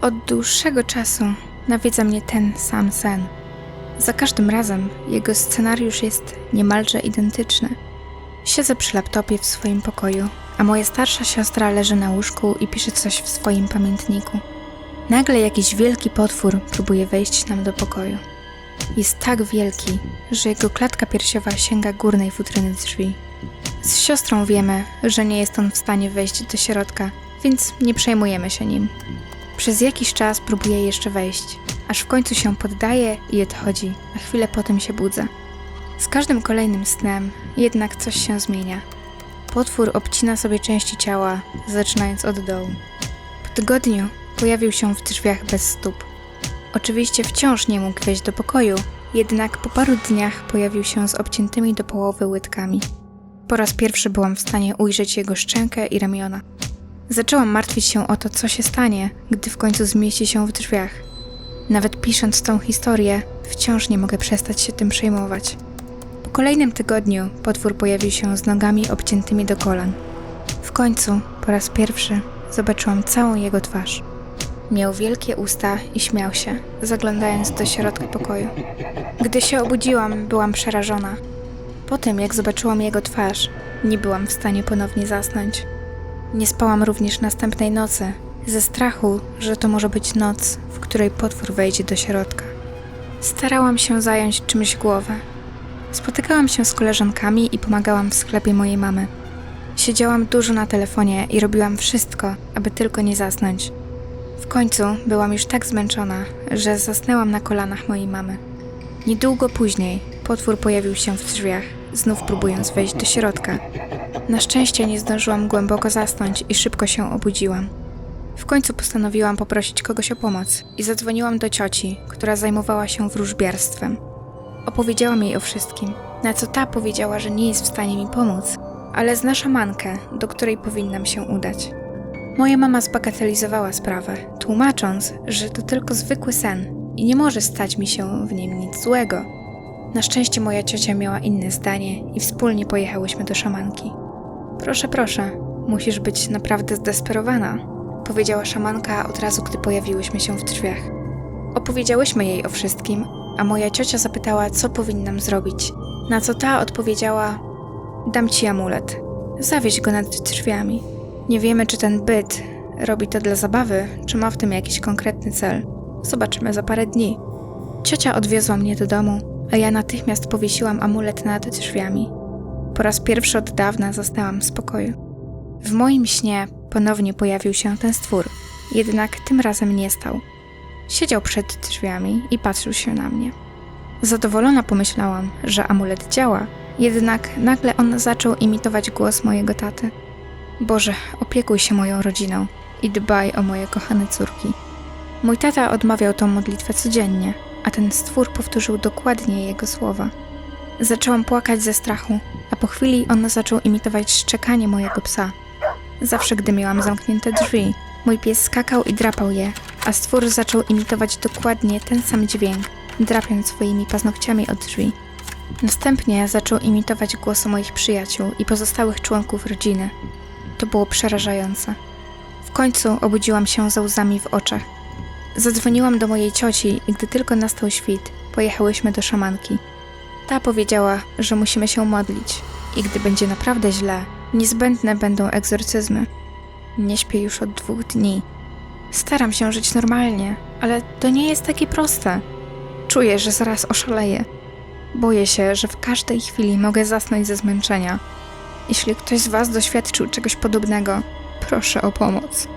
Od dłuższego czasu nawiedza mnie ten sam sen. Za każdym razem jego scenariusz jest niemalże identyczny. Siedzę przy laptopie w swoim pokoju, a moja starsza siostra leży na łóżku i pisze coś w swoim pamiętniku. Nagle jakiś wielki potwór próbuje wejść nam do pokoju. Jest tak wielki, że jego klatka piersiowa sięga górnej futryny drzwi. Z siostrą wiemy, że nie jest on w stanie wejść do środka, więc nie przejmujemy się nim. Przez jakiś czas próbuje jeszcze wejść, aż w końcu się poddaje i odchodzi, a chwilę potem się budzę. Z każdym kolejnym snem jednak coś się zmienia. Potwór obcina sobie części ciała, zaczynając od dołu. Po tygodniu pojawił się w drzwiach bez stóp. Oczywiście wciąż nie mógł wejść do pokoju, jednak po paru dniach pojawił się z obciętymi do połowy łydkami. Po raz pierwszy byłam w stanie ujrzeć jego szczękę i ramiona. Zaczęłam martwić się o to, co się stanie, gdy w końcu zmieści się w drzwiach. Nawet pisząc tą historię, wciąż nie mogę przestać się tym przejmować. Po kolejnym tygodniu potwór pojawił się z nogami obciętymi do kolan. W końcu, po raz pierwszy, zobaczyłam całą jego twarz. Miał wielkie usta i śmiał się, zaglądając do środka pokoju. Gdy się obudziłam, byłam przerażona. Po tym, jak zobaczyłam jego twarz, nie byłam w stanie ponownie zasnąć. Nie spałam również następnej nocy, ze strachu, że to może być noc, w której potwór wejdzie do środka. Starałam się zająć czymś głowę. Spotykałam się z koleżankami i pomagałam w sklepie mojej mamy. Siedziałam dużo na telefonie i robiłam wszystko, aby tylko nie zasnąć. W końcu byłam już tak zmęczona, że zasnęłam na kolanach mojej mamy. Niedługo później potwór pojawił się w drzwiach, znów próbując wejść do środka. Na szczęście nie zdążyłam głęboko zasnąć i szybko się obudziłam. W końcu postanowiłam poprosić kogoś o pomoc i zadzwoniłam do cioci, która zajmowała się wróżbiarstwem. Opowiedziałam jej o wszystkim, na co ta powiedziała, że nie jest w stanie mi pomóc, ale zna szamankę, do której powinnam się udać. Moja mama zbagatelizowała sprawę, tłumacząc, że to tylko zwykły sen i nie może stać mi się w nim nic złego. Na szczęście moja ciocia miała inne zdanie i wspólnie pojechałyśmy do szamanki. Proszę, proszę, musisz być naprawdę zdesperowana, powiedziała szamanka od razu, gdy pojawiłyśmy się w drzwiach. Opowiedziałyśmy jej o wszystkim, a moja ciocia zapytała, co powinnam zrobić. Na co ta odpowiedziała: Dam ci amulet. Zawieź go nad drzwiami. Nie wiemy, czy ten byt robi to dla zabawy, czy ma w tym jakiś konkretny cel. Zobaczymy za parę dni. Ciocia odwiozła mnie do domu, a ja natychmiast powiesiłam amulet nad drzwiami. Po raz pierwszy od dawna zasnęłam w spokoju. W moim śnie ponownie pojawił się ten stwór, jednak tym razem nie stał. Siedział przed drzwiami i patrzył się na mnie. Zadowolona pomyślałam, że amulet działa, jednak nagle on zaczął imitować głos mojego taty. Boże, opiekuj się moją rodziną i dbaj o moje kochane córki. Mój tata odmawiał tą modlitwę codziennie, a ten stwór powtórzył dokładnie jego słowa. Zaczęłam płakać ze strachu, a po chwili on zaczął imitować szczekanie mojego psa. Zawsze, gdy miałam zamknięte drzwi, mój pies skakał i drapał je, a stwór zaczął imitować dokładnie ten sam dźwięk, drapiąc swoimi paznokciami od drzwi. Następnie zaczął imitować głos moich przyjaciół i pozostałych członków rodziny. To było przerażające. W końcu obudziłam się ze łzami w oczach. Zadzwoniłam do mojej cioci i gdy tylko nastał świt, pojechałyśmy do szamanki. Ta powiedziała, że musimy się modlić i gdy będzie naprawdę źle, niezbędne będą egzorcyzmy. Nie śpię już od dwóch dni. Staram się żyć normalnie, ale to nie jest takie proste. Czuję, że zaraz oszaleję. Boję się, że w każdej chwili mogę zasnąć ze zmęczenia. Jeśli ktoś z Was doświadczył czegoś podobnego, proszę o pomoc.